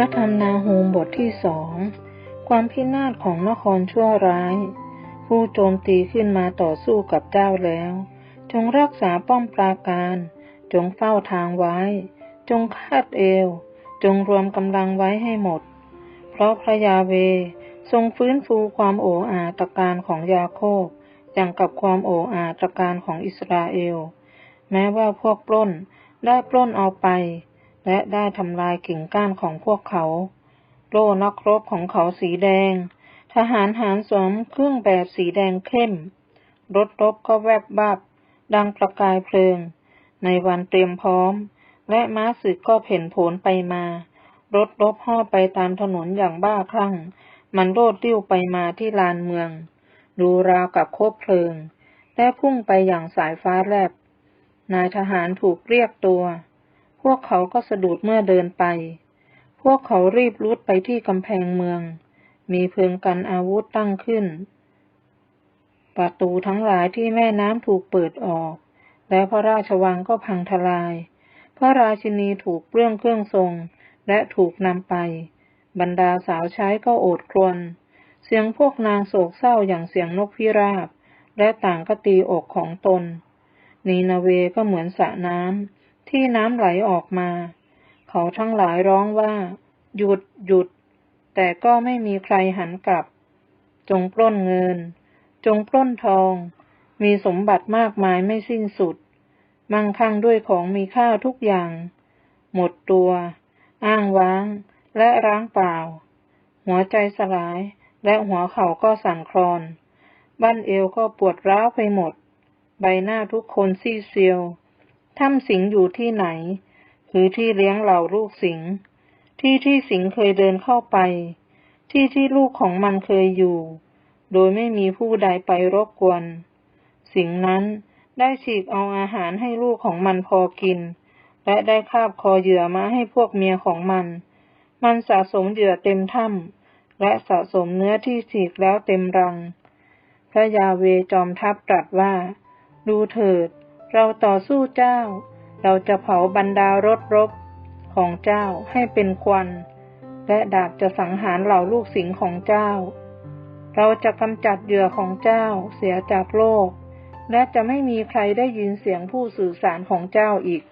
ระธรรมนาฮูมบทที่สอง ความพินาศของนครชั่วร้าย ผู้โจมตีขึ้นมาต่อสู้กับเจ้าแล้ว จงรักษาป้อมปราการ จงเฝ้าทางไว้ จงคาดเอว จงรวมกำลังไว้ให้หมด เพราะพระยาเวทรงฟื้นฟูความโอ้อาตการของยาโคบอย่างกับความโอ้อาตการของอิสราเอล แม้ว่าพวกปล้นได้ปล้นเอาไป และได้ทำลายกิ่งก้านของพวกเขา โล่นักรบของเขาสีแดง ทหารหารสวมเครื่องแบบสีแดงเข้ม รถรบก็แวบบับ ดังประกายเพลิง ในวันเตรียมพร้อม และม้าศึกก็เพ่นโผนไปมา รถรบห่อไปตามถนนอย่างบ้าคลั่ง มันโลดติ้วไปมาที่ลานเมือง ดูราวกับโคบเพลิง และพุ่งไปอย่างสายฟ้าแลบ นายทหารถูกเรียกตัว พวกเขาก็สะดุดเมื่อเดินไป พวกเขารีบรุดไปที่กำแพงเมือง มีเพิงกันอาวุธตั้งขึ้น ประตูทั้งหลายที่แม่น้ำถูกเปิดออก และพระราชวังก็พังทลาย พระราชินีถูกเปลื้องเครื่องทรง และถูกนำไป บรรดาสาวใช้ก็โอดครวญเสียงพวกนางโศกเศร้าอย่างเสียงนกพิราบ และต่างก็ตีอกของตน นีนาเวก็เหมือนสระน้ำ ที่น้ำไหลออกมา เขาทั้งหลายร้องว่า หยุดหยุด แต่ก็ไม่มีใครหันกลับ จงปล้นเงิน จงปล้นทอง มีสมบัติมากมายไม่สิ้นสุด มั่งคั่งด้วยของมีค่าทุกอย่าง หมดตัว อ้างว้าง และร้างเปล่า หัวใจสลายและหัวเข่าก็สั่นคลอนบ้านเอวก็ปวดร้าวไปหมด ใบหน้าทุกคนซีเซียว ถ้ำสิงอยู่ที่ไหน คือที่เลี้ยงเหล่าลูกสิง ที่ที่สิงเคยเดินเข้าไป ที่ที่ลูกของมันเคยอยู่ โดยไม่มีผู้ใดไปรบกวน สิงนั้นได้ฉีกเอาอาหารให้ลูกของมันพอกิน และได้คาบคอเหยื่อมาให้พวกเมียของมัน มันสะสมเหยื่อเต็มถ้ำและสะสมเนื้อที่ฉีกแล้วเต็มรัง พระยาเวจอมทัพตรัสว่า ดูเถิด เราต่อสู้เจ้า เราจะเผาบรรดารถรบของเจ้าให้เป็นควัน และดาบจะสังหารเหล่าลูกสิงของเจ้า เราจะกำจัดเหยื่อของเจ้าเสียจากโลก และจะไม่มีใครได้ยินเสียงผู้สื่อสารของเจ้าอีก